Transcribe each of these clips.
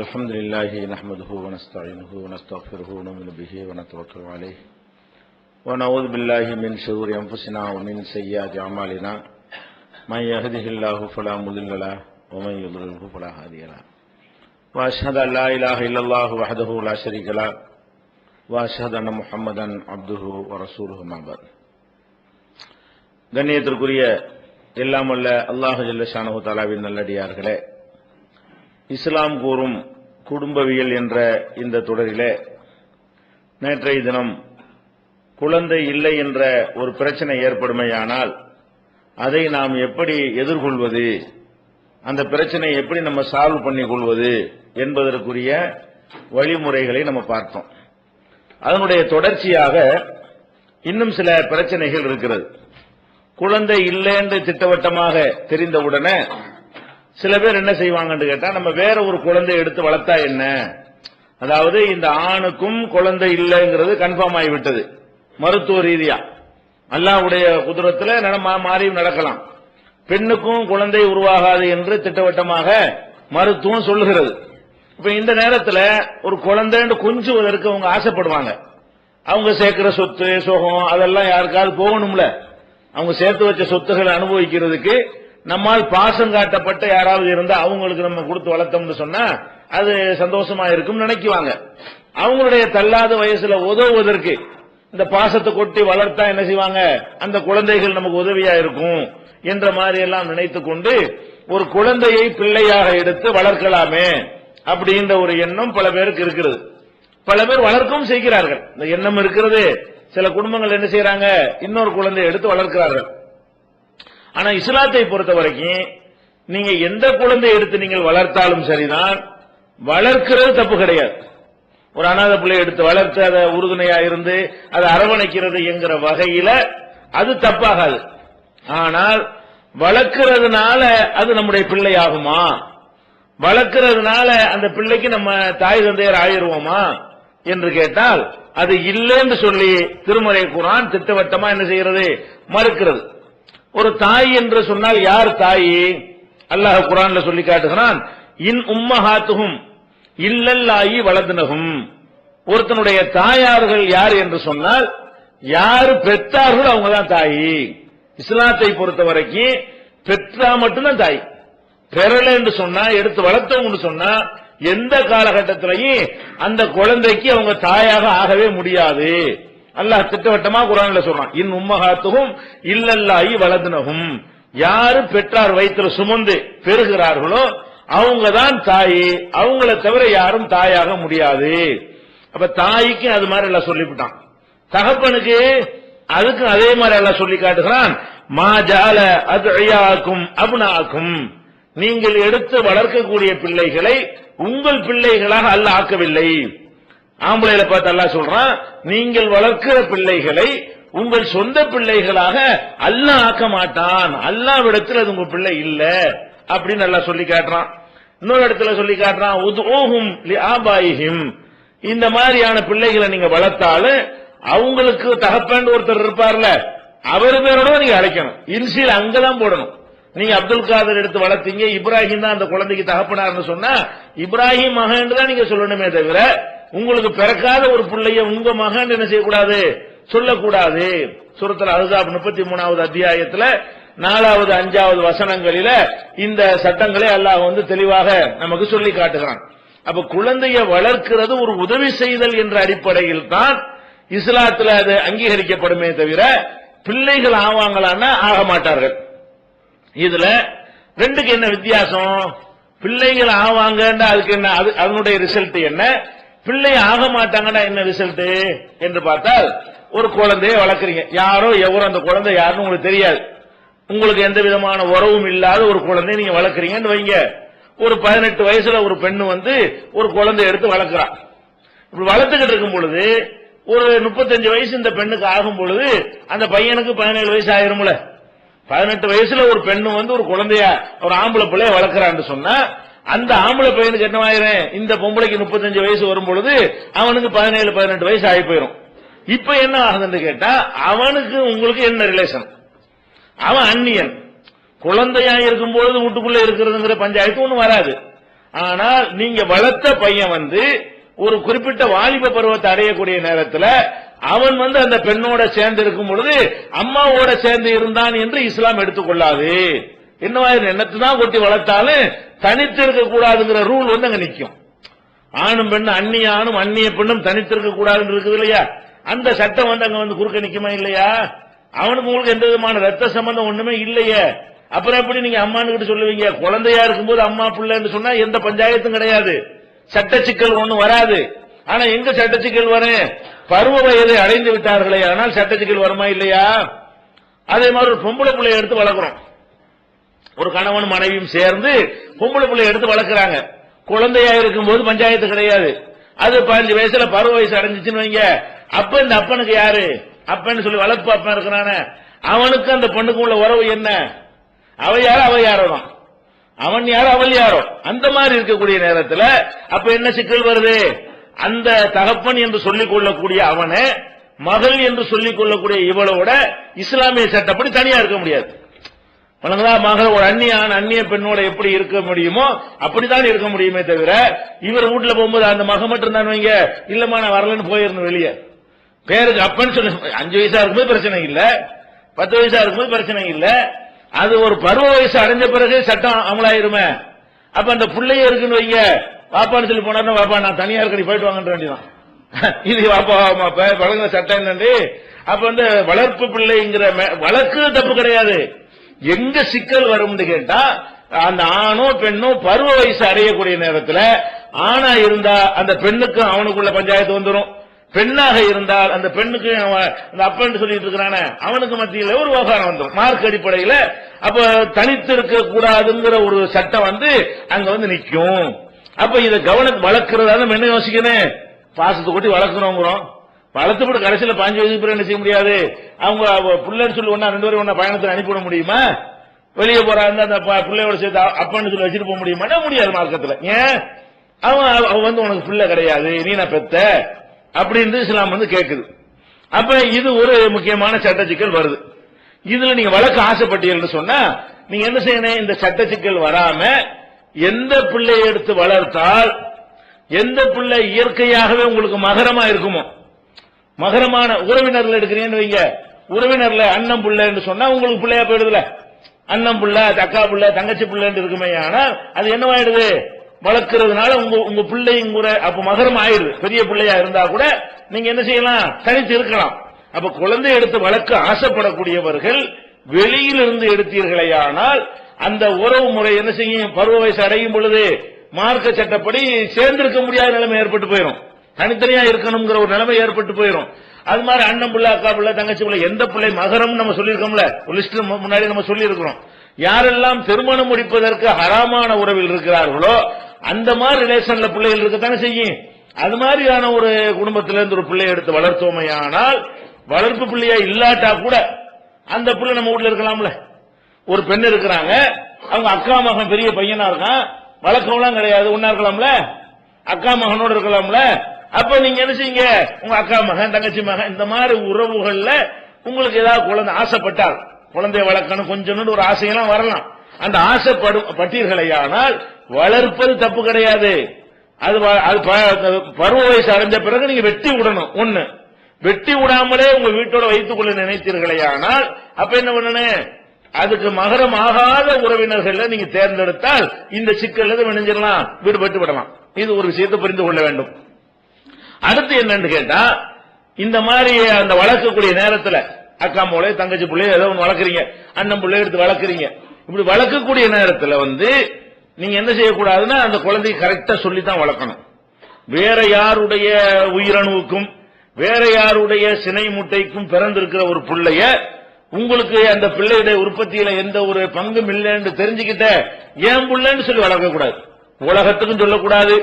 الحمد لله نحمده ونستعينه ونستغفره ونؤمن به ونتوكل عليه. ونعوذ بالله من شرور أنفسنا ومن سيئات أعمالنا. من يهده الله فلا مضل له ومن يضلله فلا هادي له. وأشهد أن لا إله إلا الله وحده لا شريك له. وأشهد أن محمدا عبده ورسوله ما بعد. غنيت கண்ணியத்திற்குரிய எல்லாமல்ல அல்லாஹு ஜல்லஷானு தாலாவின் நல்லடியார்களே இஸ்லாம் கூறும் குடும்பவியல் என்ற இந்த தொடரிலே நேற்றைய தினம் குழந்தை இல்லை என்ற ஒரு பிரச்சனை ஏற்படுமையானால் அதை நாம் எப்படி எதிர்கொள்வது? அந்த பிரச்சனையை எப்படி நம்ம சால்வ் பண்ணி கொள்வது என்பதற்குரிய வழிமுறைகளை நம்ம பார்த்தோம். அதனுடைய தொடர்ச்சியாக இன்னும் சில பிரச்சனைகள் இருக்கிறது. குழந்தை இல்லை என்று திட்டவட்டமாக தெரிந்தவுடனே சில பேர் என்ன செய்வாங்கன்னு கேட்டா நம்ம வேற ஒரு குழந்தை எடுத்து வளர்த்தா என்ன? அதாவது இந்த ஆணுக்கும் குழந்தை இல்லைங்கிறது கன்ஃபார்ம் ஆகிவிட்டது. மருத்துவ ரீதியா. அல்லாவுடைய குதிரத்தில் மாறியும் நடக்கலாம். பெண்ணுக்கும் குழந்தை உருவாகாது என்று திட்டவட்டமாக மருத்துவம் சொல்லுகிறது. இப்ப இந்த நேரத்தில் ஒரு குழந்தைன்னு கொஞ்சுவதற்கு அவங்க ஆசைப்படுவாங்க. அவங்க சேர்க்கிற சொத்து சுகம் அதெல்லாம் யாருக்காவது போகணும்ல. அவங்க சேர்த்து வச்ச சொத்துகளை அனுபவிக்கிறதுக்கு நம்மால் பாசம் காட்டப்பட்ட யாராவது இருந்தா அவங்களுக்கு நம்ம கொடுத்து வளர்த்தோம்னு சொன்னா அது சந்தோஷமா இருக்கும் நினைக்குவாங்க. அவங்களுடைய தள்ளாத வயசுல உதவுவதற்கு இந்த பாசத்தை கொட்டி வளர்த்தா என்ன செய்வாங்க? அந்த குழந்தைகள் நமக்கு உதவியா இருக்கும் என்ற மாதிரி எல்லாம் நினைத்து கொண்டு ஒரு குழந்தையை பிள்ளையாக எடுத்து வளர்க்கலாமே அப்படின்ற ஒரு எண்ணம் பல பேருக்கு இருக்கிறது. பல பேர் வளர்க்கவும் செய்கிறார்கள். இந்த எண்ணம் இருக்கிறது. சில குடும்பங்கள் என்ன செய்யறாங்க இன்னொரு குழந்தையை எடுத்து வளர்க்கிறார்கள். ஆனா இஸ்லாத்தை பொறுத்த வரைக்கும் நீங்க எந்த குழந்தையை எடுத்து நீங்கள் வளர்த்தாலும் சரிதான் வளர்க்கிறது தப்பு கிடையாது. ஒரு அனாதை பிள்ளை எடுத்து வளர்த்து அதை உறுதுணையா இருந்து அதை அரவணைக்கிறது என்கிற வகையில அது தப்பாகாது. ஆனால் வளர்க்கிறதுனால அது நம்முடைய பிள்ளை ஆகுமா வளர்க்கிறதுனால அந்த பிள்ளைக்கு நம்ம தாய் தந்தையர் ஆயிருவோமா என்று கேட்டால் அது இல்லைன்னு சொல்லி திருமறை குரான் திட்டவட்டமா என்ன செய்யறது மறுக்கிறது. ஒரு தாய் என்று சொன்னால் யார் தாய்? அல்லாஹ் குரான்ல சொல்லி காட்டுகிறான். இன் உம்மஹாத்துகும் இல்லல்லாயி வளர்ந்தனகும். ஒருத்தனுடைய தாயார்கள் யார் என்று சொன்னால் யாரு பெற்றார்கள் அவங்க தான் தாய். இஸ்லாத்தை பொறுத்த வரைக்கும் பெற்றா மட்டும்தான் தாய். பெறல என்று சொன்னா எடுத்து வளர்த்தவங்கன்னு சொன்னா எந்த காலகட்டத்திலையும் அந்த குழந்தைக்கு அவங்க தாயாக ஆகவே முடியாது. அல்லாஹ் திட்டவட்டமா குரான்ல சொல்றான். இன் உம்மகாத்துகும் இல்லல்லாயி வளர்ந்தனகும் யாரு பெற்றார் வயிற்றுல சுமந்து பெறுகிறார்களோ அவங்க தான் தாய். அவங்கள தவிர யாரும் தாயாக முடியாது. அப்ப தாய்க்கு அது மாதிரி எல்லாம் சொல்லிவிட்டான். தகப்பனுக்கு அதுக்கு அதே மாதிரி எல்லாம் சொல்லி காட்டுகிறான். மா ஜால அது அபுனாக்கும். நீங்கள் எடுத்து வளர்க்கக்கூடிய பிள்ளைகளை உங்கள் பிள்ளைகளாக அல்ல ஆக்கவில்லை. ஆம்பளையில பார்த்து அல்லா சொல்றான் நீங்கள் வளர்க்கிற பிள்ளைகளை உங்கள் சொந்த பிள்ளைகளாக அல்லாஹ் ஆக்க மாட்டான். அல்லாவிடத்தில் அது உங்க பிள்ளை இல்ல. அப்படின்னு நல்லா சொல்லி காட்டுறான். இன்னொரு இடத்துல சொல்லி காட்டுறான் உதுஹும் லிஆபாயிஹிம் இந்த மாதிரியான பிள்ளைகளை நீங்க வளர்த்தாலும் அவங்களுக்கு தகப்பன் ஒருத்தர் இருப்பார்ல அவர் பேரோட நீங்க அழைக்கணும். இன்சியல் அங்கதான் போடணும். நீங்க அப்துல் காதர் எடுத்து வளர்த்தீங்க இப்ராஹிம் தான் அந்த குழந்தைக்கு தகப்பனார்னு சொன்னா இப்ராஹிம் மகன் தான் நீங்க சொல்லணுமே தவிர உங்களுக்கு பிறக்காத ஒரு பிள்ளைய உங்க மகன் என்ன செய்யக்கூடாது? சொல்லக்கூடாது. சுரத்தில் அழுதாப் முப்பத்தி மூணாவது அத்தியாயத்துல நாலாவது அஞ்சாவது வசனங்களில இந்த சட்டங்களை அல்லாஹ் வந்து தெளிவாக நமக்கு சொல்லி காட்டுகிறான். அப்ப குழந்தைய வளர்க்கிறது ஒரு உதவி செய்தல் என்ற அடிப்படையில் தான் இஸ்லாத்துல அது அங்கீகரிக்கப்படுமே தவிர பிள்ளைகள் ஆவாங்களான்னா ஆக மாட்டார்கள். இதுல ரெண்டுக்கு என்ன வித்தியாசம்? பிள்ளைகள் ஆவாங்கன்னா அதுக்கு என்ன அது அதனுடைய ரிசல்ட் என்ன? பிள்ளை ஆக மாட்டாங்கன்னா என்ன ரிசல்ட் என்று பார்த்தால் ஒரு குழந்தையை வளர்க்குறீங்க. யாரோ எவரோ அந்த குழந்தை யாருன்னு உங்களுக்கு தெரியாது. உங்களுக்கு எந்த விதமான உறவும் இல்லாத ஒரு குழந்தைய நீங்க வளர்க்குறீங்கன்னு வைங்க. ஒரு பதினெட்டு வயசுல ஒரு பெண்ணு வந்து ஒரு குழந்தை எடுத்து வளர்க்குறான் இப்படி வளர்த்துக்கிட்டு இருக்கும் பொழுது ஒரு முப்பத்தஞ்சு வயசு இந்த பெண்ணுக்கு ஆகும் பொழுது அந்த பையனுக்கு பதினேழு வயசு ஆயிரும்ல. பதினெட்டு வயசுல ஒரு பெண்ணு வந்து ஒரு குழந்தைய ஒரு ஆம்பளை பிள்ளைய வளர்க்குறான்னு சொன்னா அந்த ஆம்பளை பையனுக்கு என்ன ஆயிரும்? இந்த பொம்பளைக்கு முப்பத்தஞ்சு வயசு வரும் பொழுது அவனுக்கு பதினேழு பதினெட்டு வயசு ஆகி போயிடும் இப்ப என்ன ஆகுதுன்னு கேட்டா அவனுக்கு உங்களுக்கு என்ன ரிலேஷன் அவன் அந்நியன். குழந்தையா இருக்கும் பொழுது வீட்டுக்குள்ள இருக்கிறதுங்கிற பஞ்சாயத்து ஒண்ணு வராது. ஆனால் நீங்க வளர்த்த பையன் வந்து ஒரு குறிப்பிட்ட வாலிப பருவத்தை அடையக்கூடிய நேரத்தில் அவன் வந்து அந்த பெண்ணோட சேர்ந்து இருக்கும் பொழுது அம்மாவோட சேர்ந்து இருந்தான் என்று இஸ்லாம் எடுத்துக்கொள்ளாது. என்னவாயிரம் எண்ணத்தை தான் கொட்டி வளர்த்தாலும் தனித்திருக்க கூடாதுங்கிற ரூல் வந்து அங்க நிற்கும் ஆணும் பெண்ணும் அந்நிய ஆணும் அந்நிய பெண்ணும் தனித்திருக்க கூடாதுன்னு இருக்குது இல்லையா? அந்த சட்டம் வந்து அங்க வந்து குறுக்க நிக்குமா இல்லையா? அவனுக்கு உங்களுக்கு எந்த விதமான ரத்த சம்பந்தம் ஒண்ணுமே இல்லையே. அப்புறம் எப்படி நீங்க அம்மான்னு கிட்ட சொல்லுவீங்க? குழந்தையா இருக்கும்போது அம்மா பிள்ளைன்னு சொன்னா எந்த பஞ்சாயத்தும் கிடையாது. சட்ட சிக்கல் ஒண்ணும் வராது. ஆனா எங்க சட்ட சிக்கல் வரும்? பருவ வயதை அடைந்து விட்டார்களே ஆனால் சட்ட சிக்கல் வருமா இல்லையா? அதே மாதிரி ஒரு பொம்பளை பிள்ளைய எடுத்து வளர்க்குறோம். ஒரு கணவன் மனைவியும் சேர்ந்து பொம்பளை பிள்ளை எடுத்து வளர்க்குறாங்க. குழந்தையா இருக்கும்போது பஞ்சாயத்து கிடையாது. அது பதினஞ்சு வயசுல பருவ வயசு அடைஞ்சிச்சுன்னு வைங்க. அப்ப இந்த அப்பனுக்கு யாரு? அப்பன்னு சொல்லி வளர்ப்பு அப்பன் இருக்கிறான. அவனுக்கு அந்த பொண்ணுக்கு உள்ள உறவு என்ன? அவ யாரோ அவ யாரோ தான் அவன் யாரோ அவள் யாரோ? அந்த மாதிரி இருக்கக்கூடிய நேரத்தில் அப்ப என்ன சிக்கல் வருது? அந்த தகப்பன் என்று சொல்லிக் கொள்ளக்கூடிய அவனை மகள் என்று சொல்லிக் கொள்ளக்கூடிய இவளோட இஸ்லாமிய சட்டப்படி தனியா இருக்க முடியாது. வணங்குதா ஒரு அந்நியான அந்நிய பெண்ணோட எப்படி இருக்க முடியுமோ அப்படித்தான் இருக்க முடியுமே தவிர இவர் வீட்டுல போகும்போது அந்த மக மட்டும் தான் வைங்க. இல்லம்மா நான் வரலன்னு போயிருந்தேன் வெளியே. பேருக்கு அப்பன்னு சொல்லி அஞ்சு வயசா இருக்கும்போது பிரச்சனை இல்ல. பத்து வயசா இருக்கும்போது பிரச்சனை இல்ல. அது ஒரு பருவ வயசு அடைஞ்ச பிறகு சட்டம் அமலாயிருமே. அப்ப அந்த பிள்ளைய இருக்குன்னு வைங்க. வாப்பான்னு சொல்லி போனாருன்னா வாப்பா நான் தனியா இருக்கடி போயிட்டு வாங்கன்ற வேண்டியதான் இது வாப்பா வாப்பா வழங்குற சட்டம் என்னண்டு? அப்ப வந்து வளர்ப்பு பிள்ளைங்கிற மே- தப்பு கிடையாது. எங்க சிக்கல் வரும்னு கேட்டா அந்த ஆணோ பெண்ணோ பருவ வயசு அடையக்கூடிய நேரத்தில் ஆணா இருந்தா அந்த பெண்ணுக்கும் அவனுக்குள்ள பஞ்சாயத்து வந்துடும் பெண்ணாக இருந்தால் அந்த பெண்ணுக்கு அவன் அந்த அப்பன் சொல்லிட்டு இருக்கிறானே அவனுக்கு மத்தியில் ஒரு விவகாரம் வந்துடும் மார்க் அடிப்படையில் அப்ப தனித்து இருக்க கூடாதுங்கிற ஒரு சட்டம் வந்து அங்க வந்து நிற்கும். அப்ப இதை கவனம் வளர்க்கறதா நம்ம என்ன யோசிக்கணும்? பாசத்தை கொட்டி வளர்க்கணுங்கிறோம். வளர்த்து போட்டு கடைசியில் பாஞ்சு வயதுக்கு பிறகு என்ன செய்ய முடியாது? அவங்க பிள்ளைன்னு சொல்லி ஒன்னா ரெண்டு பேரும் ஒன்னா பயணத்தில் அனுப்பிவிட முடியுமா? வெளியே போறாங்க அந்த ப- பிள்ளையோட சேர்த்து அப்பன்னு சொல்லி வச்சுட்டு போக முடியுமா? முடியாது மார்க்கத்தில். ஏன்? அவன் அவன் வந்து உனக்கு பிள்ளை கிடையாது நீ நான் பெத்த? அப்படின்னு இஸ்லாம் வந்து கேட்குது அப்ப இது ஒரு முக்கியமான சட்ட சிக்கல் வருது. இதுல நீங்க வழக்கு ஆசைப்பட்டீங்கன்னு சொன்னா நீங்க என்ன செய்யணும் இந்த சட்ட சிக்கல் வராம எந்த பிள்ளையை எடுத்து வளர்த்தால் எந்த பிள்ளை இயற்கையாகவே உங்களுக்கு மகரமா இருக்குமோ? மகரமான உறவினர்கள் எடுக்கிறீங்கன்னு வைங்க. உறவினர்ல அண்ணன் பிள்ளைன்னு சொன்னா உங்களுக்கு பிள்ளையா போயிடுதுல. அண்ணன் பிள்ளை அக்கா பிள்ளை தங்கச்சி பிள்ளைன்னு இருக்குமே ஆனா அது என்னவாயிடுது? வளர்க்கறதுனால உங்க உங்க பிள்ளைங்கிற அப்ப மகரம் ஆயிடுது. பெரிய பிள்ளையா இருந்தா கூட நீங்க என்ன செய்யலாம்? தனித்து இருக்கலாம். அப்ப குழந்தை எடுத்து வளர்க்க ஆசைப்படக்கூடியவர்கள் வெளியிலிருந்து எடுத்தீர்களேயானால் அந்த உறவு முறை என்ன செய்யும்? பருவ வயசு அடையும் பொழுது மார்க்க சட்டப்படி சேர்ந்திருக்க முடியாத நிலைமை ஏற்பட்டு போயிடும் தனித்தனியா இருக்கணுங்கிற ஒரு நிலைமை ஏற்பட்டு போயிடும் அது மாதிரி அண்ணன் பிள்ளை அக்கா பிள்ளை தங்கச்சி பிள்ளை எந்த பிள்ளை மகரம் நம்ம சொல்லியிருக்கோம்ல? ஒரு லிஸ்ட் முன்னாடி நம்ம சொல்லி இருக்கிறோம் யாரெல்லாம் திருமணம் முடிப்பதற்கு ஹராமான உறவில் இருக்கிறார்களோ அந்த மாதிரி ரிலேஷன்ல பிள்ளைகள் இருக்கத்தானே செய்யும். அது மாதிரியான ஒரு குடும்பத்திலிருந்து ஒரு பிள்ளையை எடுத்து வளர்த்தோமையானால் வளர்ப்பு பிள்ளையா இல்லாட்டா கூட அந்த பிள்ளை நம்ம வீட்ல இருக்கலாம்ல. ஒரு பெண் இருக்கிறாங்க அவங்க அக்கா மகன் பெரிய பையனா இருக்கான் வழக்கம்லாம் கிடையாது ஒன்னா இருக்கலாம்ல? அக்கா மகனோட இருக்கலாம்ல? அப்ப நீங்க என்ன செய்யுங்க? உங்க அக்கா மகன் தங்கச்சி மகன் இந்த மாதிரி உறவுகள்ல உங்களுக்கு ஏதாவது குழந்தை ஆசைப்பட்டால் குழந்தைய வளர்க்கணும் கொஞ்சம் ஒரு ஆசையெல்லாம் வரலாம். அந்த ஆசைப்படும் பட்டீர்களையானால் வளர்ப்பது தப்பு கிடையாது. அது அது ப- பருவ வயசு அடைஞ்ச பிறகு நீங்க வெட்டி விடணும் ஒண்ணு. வெட்டி விடாமலே உங்க வீட்டோட வைத்துக் கொள்ள நினைத்தீர்களேயானால் அப்ப என்ன பண்ணணும் அதுக்கு மகரம் ஆகாத உறவினர்களை நீங்க தேர்ந்தெடுத்தால் இந்த சிக்கல் வினைஞ்சிடலாம் விடுபட்டு விடலாம். இது ஒரு விஷயத்தை புரிந்து கொள்ள வேண்டும். அடுத்து என்னன்னு கேட்டா இந்த மாதிரி அந்த வளர்க்கக்கூடிய நேரத்துல அக்கா மூளை தங்கச்சி பிள்ளையோ ஏதோ ஒன்று வளர்க்குறீங்க அண்ணன் பிள்ளைய எடுத்து வளர்க்குறீங்க. இப்படி வளர்க்கக்கூடிய நேரத்துல வந்து நீங்க என்ன செய்யக்கூடாதுன்னா அந்த குழந்தைய கரெக்டா சொல்லி தான் வளர்க்கணும். வேற யாருடைய உயிரணுவுக்கும் வேற யாருடைய சினை முட்டைக்கும் பிறந்திருக்கிற ஒரு பிள்ளைய உங்களுக்கு அந்த பிள்ளையுடைய உற்பத்தியில எந்த ஒரு பங்கும் இல்லைன்னு தெரிஞ்சுக்கிட்ட ஏன் பிள்ளைன்னு சொல்லி வளர்க்கக்கூடாது. உலகத்துக்கும் சொல்லக்கூடாது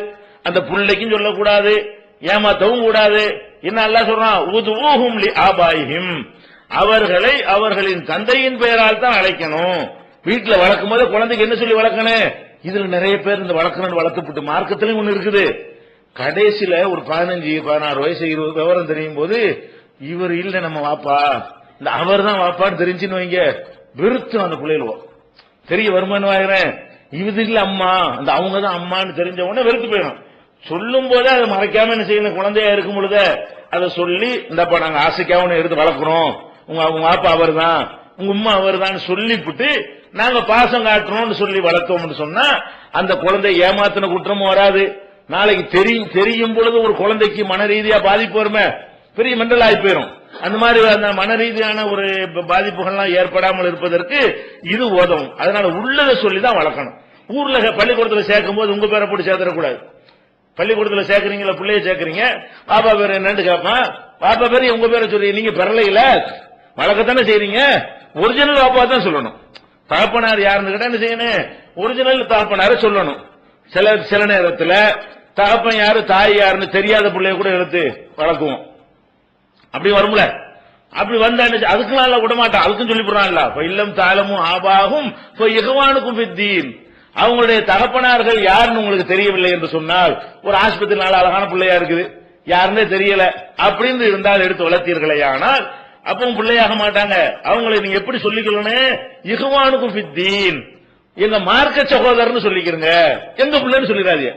அந்த பிள்ளைக்கும் சொல்லக்கூடாது ஏமாத்தவும் கூடாது. என்ன அல்ல சொல்றான்? உதுஊஹும் லி ஆபாயிஹிம். அவர்களை அவர்களின் தந்தையின் பெயரால் தான் அழைக்கணும். வீட்டில் வளர்க்கும் போது குழந்தைக்கு என்ன சொல்லி வளர்க்கணும்? இதுல நிறைய பேர் இந்த வளர்க்கணும்னு வளர்த்துப்பட்டு மார்க்கத்திலையும் ஒண்ணு இருக்குது. கடைசியில ஒரு பதினஞ்சு பதினாறு வயசு இருபது விவரம் தெரியும் போது இவர் இல்ல நம்ம வாப்பா. இந்த அவர் தான் வாப்பான்னு தெரிஞ்சுன்னு வைங்க. வெறுத்து அந்த பிள்ளைகளுவோம் தெரிய வருமானு வாங்குறேன். இது இல்ல அம்மா. அந்த அவங்க தான் அம்மான்னு தெரிஞ்ச உடனே வெறுத்து போயிடும். சொல்லும் போதே அதை மறைக்காம என்ன செய்யணும்? குழந்தையா இருக்கும் பொழுது அதை சொல்லி இந்தப்பா நாங்க ஆசைக்காக ஒன்று எடுத்து வளர்க்குறோம். உங்க உங்க அப்பா அவர் தான் உங்க உம்மா அவர் தான் சொல்லிவிட்டு நாங்க பாசம் காட்டுறோம்னு சொல்லி வளர்த்தோம்னு சொன்னா அந்த குழந்தை ஏமாத்தின குற்றமும் வராது. நாளைக்கு தெரியும் தெரியும் பொழுது ஒரு குழந்தைக்கு மன ரீதியா பாதிப்பு வருமே? பெரிய மெண்டல் ஆகி போயிரும். அந்த மாதிரி அந்த மன ரீதியான ஒரு பாதிப்புகள்லாம் ஏற்படாமல் இருப்பதற்கு இது உதவும். அதனால உள்ளதை சொல்லி தான் வளர்க்கணும். ஊர்ல பள்ளிக்கூடத்தில் சேர்க்கும் போது உங்க பேரை போட்டு சேர்த்துடக்கூடாது. பள்ளிக்கூடத்தில் சேர்க்கறீங்களா பிள்ளைய சேர்க்கறீங்க? பாப்பா பேர் என்னன்னு கேட்பான் பாப்பா பேர் உங்க பேரை சொல்லி நீங்க பெறலையில. வழக்கத்தானே செய்றீங்க. ஒரிஜினல் பாப்பா தான் சொல்லணும். தகப்பனார் யாருன்னு கேட்டா என்ன செய்யணும்? ஒரிஜினல் தகப்பனார சொல்லணும். சில சில நேரத்தில் தகப்பன் யாரு தாய் யாருன்னு தெரியாத பிள்ளைய கூட எடுத்து வளர்க்குவோம். அப்படி வரும்ல. அப்படி வந்தா என்ன அதுக்கெல்லாம் விட மாட்டான் அதுக்கும் சொல்லி போடுறான்ல. இப்ப இல்லம் தாளமும் ஆபாகும் இப்போ இகவானுக்கும் வித்தீன் அவங்களுடைய தகப்பனார்கள் யாருன்னு உங்களுக்கு தெரியவில்லை என்று சொன்னால் ஒரு ஆஸ்பத்திரி நாள் அழகான பிள்ளையா இருக்குது. யாருன்னே தெரியல. அப்படின்னு இருந்தால் எடுத்து வளர்த்தீர்களே ஆனால் அப்பவும் பிள்ளையாக மாட்டாங்க. அவங்களை நீங்க எப்படி சொல்லிக்கணும் இகவானுக்கும் பித்தீன் எங்க மார்க்க சகோதரர்னு சொல்லிக்கிறங்க. எங்க பிள்ளைன்னு சொல்லிடாதீங்க.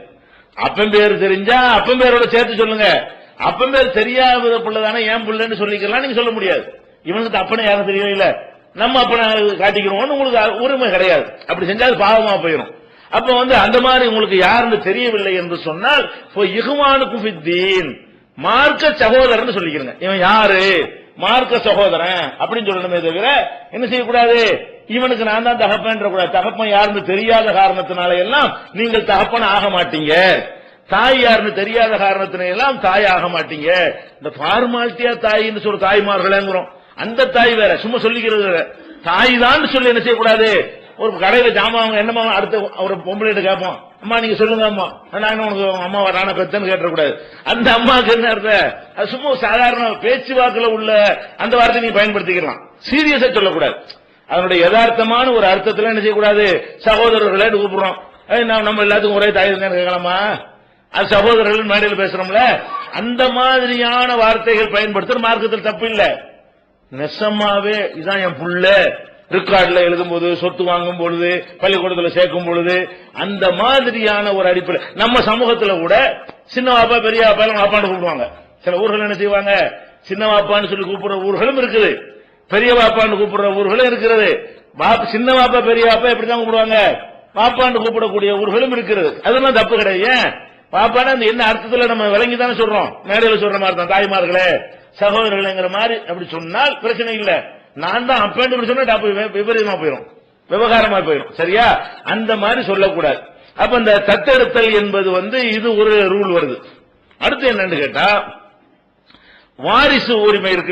அப்பன் பேர் தெரிஞ்சா அப்பன் பேரோட சேர்த்து சொல்லுங்க. அப்பன் பேர் தெரியாத பிள்ளை தானே ஏன் பிள்ளைன்னு சொல்லிக்கலாம் நீங்க சொல்ல முடியாது. இவனுக்கு அப்பனை யாரும் தெரியவே இல்லை. நம்ம அப்பனை காட்டிக்கிறோம்னு உங்களுக்கு உரிமை கிடையாது. அப்படி செஞ்சால் பாவமா போயிடும் அப்ப வந்து அந்த மாதிரி உங்களுக்கு யாருன்னு தெரியவில்லை என்று சொன்னால் இகுமானுக்கும் பித்தீன் மார்க்க சகோதரன் சொல்லிக்கிறங்க. இவன் யாரு? மார்க்க சகோதரன் அப்படின்னு சொல்லணுமே தவிர என்ன செய்யக்கூடாது? இவனுக்கு நான் தான் தகப்பன்ற கூடாது. தகப்பன் யாருன்னு தெரியாத காரணத்தினால எல்லாம் நீங்கள் தகப்பன் ஆக மாட்டீங்க. தாய் யாருன்னு தெரியாத காரணத்தினால எல்லாம் தாய் ஆக மாட்டீங்க. இந்த ஃபார்மாலிட்டியா தாயின்னு சொல்ற தாய்மார்களேங்கிறோம். அந்த தாய் வேற சும்மா சொல்லிக்கிறது வேற. தாய் தான் சொல்லி என்ன செய்யக்கூடாது? ஒரு கடையில ஜாமான் வாங்க என்னமா அடுத்த ஒரு பொம்பளை கேட்போம் அம்மா நீங்க சொல்லுங்க அம்மா. நான் என்ன உனக்கு அம்மா நான பெத்தன்னு கேட்டக்கூடாது அந்த அம்மாவுக்கு என்ன அர்த்தம்? அது சும்மா சாதாரண பேச்சுவாக்குல உள்ள அந்த வார்த்தை நீங்க பயன்படுத்திக்கலாம். சீரியஸா சொல்லக்கூடாது. அதனுடைய யதார்த்தமான ஒரு அர்த்தத்துல என்ன செய்யக்கூடாது? சகோதரர்களே கூப்பிடுறோம்? நம்ம எல்லாத்துக்கும் ஒரே தாய் தான் கேட்கலாமா? அது சகோதரர்கள் மேடையில் பேசுறோம்ல. அந்த மாதிரியான வார்த்தைகள் பயன்படுத்துற மார்க்கத்தில் தப்பு இல்லை நெசமாவே இதான் என் புள்ள. ரெக்கார்ட்ல எழுதும்போது சொத்து வாங்கும் பொழுது பள்ளிக்கூடத்தில் சேர்க்கும் பொழுது அந்த மாதிரியான ஒரு அடிப்படை. நம்ம சமூகத்தில் கூட சின்ன வாப்பா பெரிய வாப்பா எல்லாம் வாப்பான்னு கூப்பிடுவாங்க. சில ஊர்கள் என்ன செய்வாங்க? சின்ன வாப்பான்னு சொல்லி கூப்பிடுற ஊர்களும் இருக்குது. பெரிய வாப்பான்னு கூப்பிடுற ஊர்களும் இருக்கிறது. சின்ன வாப்பா பெரிய வாப்பா எப்படி தான் கூப்பிடுவாங்க? வாப்பான்னு கூப்பிடக்கூடிய ஊர்களும் இருக்கிறது. அதெல்லாம் தப்பு கிடையாது. ஏன்? பாப்பானா அந்த என்ன அர்த்தத்தில் நம்ம விளங்கி தானே சொல்றோம்? மேடையில் சொல்ற மாதிரி தான் தாய்மார்களே சகோதரர்கள்ங்கிற மாதிரி அப்படி சொன்னால் பிரச்சனை இல்ல. நான் தான் அப்பேன்னு சொன்னா விபரீதமா போயிடும் விவகாரமா போயிடும் சரியா? அந்த மாதிரி சொல்லக்கூடாது. அப்ப இந்த தத்தெடுத்தல் என்பது வந்து இது ஒரு ரூல் வருது. அடுத்து என்னன்னு கேட்டா வாரிசு உரிமை இருக்கு